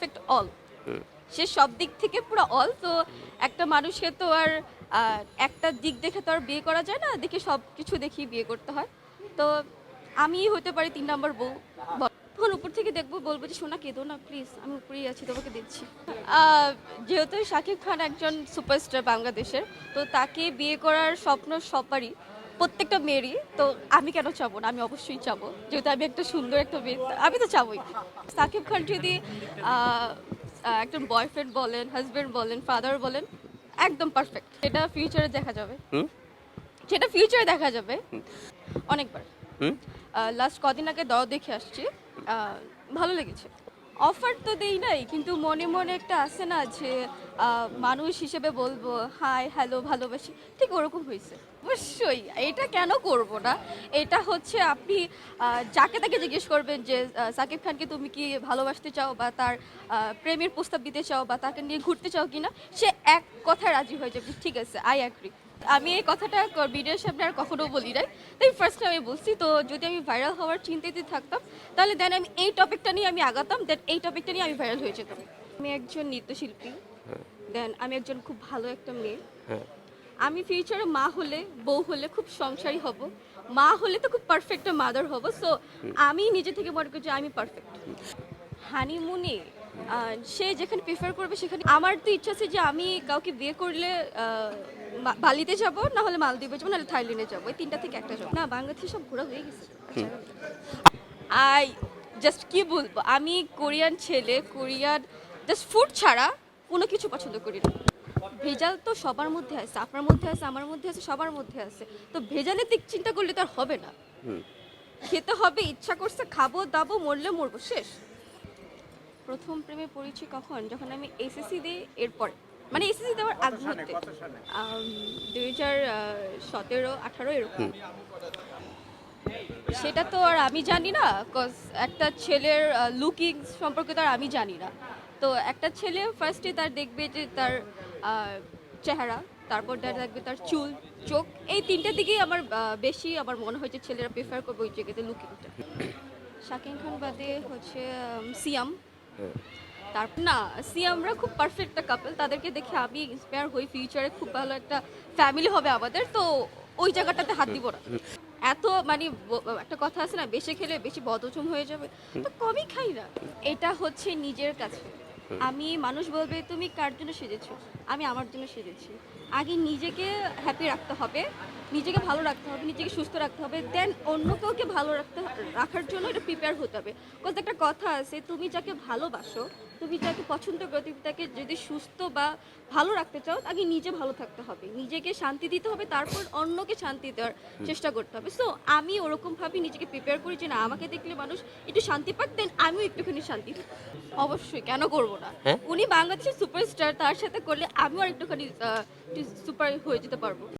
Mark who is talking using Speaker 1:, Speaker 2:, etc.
Speaker 1: Perfect all সে সব দিক থেকে পুরো অল তো একটা মানুষকে তো আর একটা দিক দেখে তো আর বিয়ে করা যায় না, দেখে সব কিছু দেখি বিয়ে করতে হয়। তো আমি হতে পারি তিন নম্বর বউ। তখন উপর থেকে দেখব, বলব যে, সোনা, কেঁদো না প্লিজ আমি উপরেই আছি, তোমাকে দিচ্ছি যেহেতু শাকিব খান একজন সুপারস্টার বাংলাদেশের, তো তাকে বিয়ে করার স্বপ্ন সবারই। প্রত্যেকটা মেয়েরই তো আমি কেন চাবো না? আমি অবশ্যই চাবো। যেহেতু আমি একটা সুন্দর একটা মেয়ে আমি তো চাবোই। সাকিব খান যদি একজন বয়ফ্রেন্ড বলেন হাজব্যান্ড বলেন ফাদার বলেন একদম পারফেক্ট সেটা ফিউচারে দেখা যাবে।
Speaker 2: হুম?
Speaker 1: সেটা ফিউচারে দেখা যাবে। অনেকবার। লাস্ট কদিন আগে দর দেখে আসছি। ভালো লেগেছে। অফার তো দেই নাই, কিন্তু মনে মনে একটা আছে না যে মানুষ হিসেবে বলব, হাই, হ্যালো, ভালোবাসি। ঠিক ওরকম হয়েছে অবশ্যই, এটা কেন করব না? এটা হচ্ছে আপনি যাকে তাকে জিজ্ঞেস করবেন যে সাকিব খানকে তুমি কি ভালোবাসতে চাও বা তার প্রেমের প্রস্তাব দিতে চাও বা তাকে নিয়ে ঘুরতে চাও কিনা, সে এক কথায় রাজি হয়ে যাবে। ঠিক আছে আই অ্যাগ্রি আমি এই কথাটা ভিডিওর সামনে আর কখনো বলি নাই। তাই ফার্স্ট আমি বলছি তো যদি আমি ভাইরাল হওয়ার চিন্তাতে থাকতাম তাহলে দেন আমি এই টপিকটা নিয়ে আমি আগাতাম দেন এই টপিকটা নিয়ে আমি ভাইরাল হয়ে যেতাম। আমি একজন নৃত্যশিল্পী দেন আমি একজন খুব ভালো একটা মেয়ে।
Speaker 2: হ্যাঁ।
Speaker 1: আমি ফিউচারে মা হলে বউ হলে খুব সংসারী হব। মা হলে তো খুব পারফেক্ট মাদার হব। সো আমি নিজে থেকে মনে করি যে আমি পারফেক্ট হানিমুনে সে যেখানে প্রিফার করবে সেখানে আমার তো ইচ্ছা আছে যে আমি কাউকে বিয়ে করলে বালিতে যাব না হলে মালদ্বীপে যাব নাহলে থাইল্যান্ডে যাব। এই তিনটা থেকে একটা যাব। না বাংলাদেশে সব ঘোরা হয়ে গেছে। আই জাস্ট কি বলব? আমি কোরিয়ান ছেলে কোরিয়ান জাস্ট ফুড ছাড়া কোনো কিছু পছন্দ করি না। ভেজাল তো সবার মধ্যে আছে আপনার মধ্যে আছে আমার মধ্যে আছে সবার মধ্যে আছে। তো ভেজালের দিক চিন্তা করলে তো আর হবে না। খেতে হবে ইচ্ছা করছে খাব দাবো মরলে মরবো শেষ। প্রথম প্রেমে পড়েছি কখন? যখন আমি এসএসসি দিই এরপরে। মানে এসএসসি দেওয়ার আগ মুহূর্তে দুই হাজার সতেরো আঠারো এরকম। সেটা তো আর আমি জানি না কজ একটা ছেলের লুকিং সম্পর্কে তো আর আমি জানি না। তো একটা ছেলে ফার্স্টে তার দেখবে যে তার চেহারা তারপর তার দেখবে তার চুল চোখ। এই তিনটা দিকেই আমার বেশি আমার মনে হয় যে ছেলেরা প্রেফার করবে ওই জায়গাতে লুকিংটা শাকিন খান বাদে হচ্ছে সিয়াম। তারপর না সিয়ামরা খুব পারফেক্ট একটা কাপল তাদেরকে দেখে আমি ইন্সপায়ার হই ফিউচারে খুব ভালো একটা ফ্যামিলি হবে আমাদের তো ওই জায়গাটাতে হাত দিব না। এত মানে একটা কথা আছে না বেশি খেলে বেশি বদচম হয়ে যাবে তো কমই খাই না। এটা হচ্ছে নিজের কাছে। আমি মানুষ বলবে তুমি কার জন্য সেজেছো? আমি আমার জন্য সেজেছি। আগে নিজেকে হ্যাপি রাখতে হবে নিজেকে ভালো রাখতে হবে নিজেকে সুস্থ রাখতে হবে দেন অন্য কাউকে ভালো রাখতে রাখার জন্য এটা প্রিপেয়ার হতে হবে। কজ একটা কথা আছে তুমি যাকে ভালোবাসো তুমি যাকে পছন্দ করো তুমি তাকে যদি সুস্থ বা ভালো রাখতে চাও আগে নিজে ভালো থাকতে হবে। নিজেকে শান্তি দিতে হবে তারপর অন্যকে শান্তি দেওয়ার চেষ্টা করতে হবে। সো আমি ওরকম ভাবে নিজেকে প্রিপেয়ার করি যে না। আমাকে দেখলে মানুষ একটু শান্তি পাক দেন আমিও একটুখানি শান্তি। অবশ্যই কেন করব না?
Speaker 2: হ্যাঁ?
Speaker 1: উনি বাংলাদেশের সুপারস্টার তার সাথে করলে আমিও একটুখানি সুপার হয়ে যেতে পারব।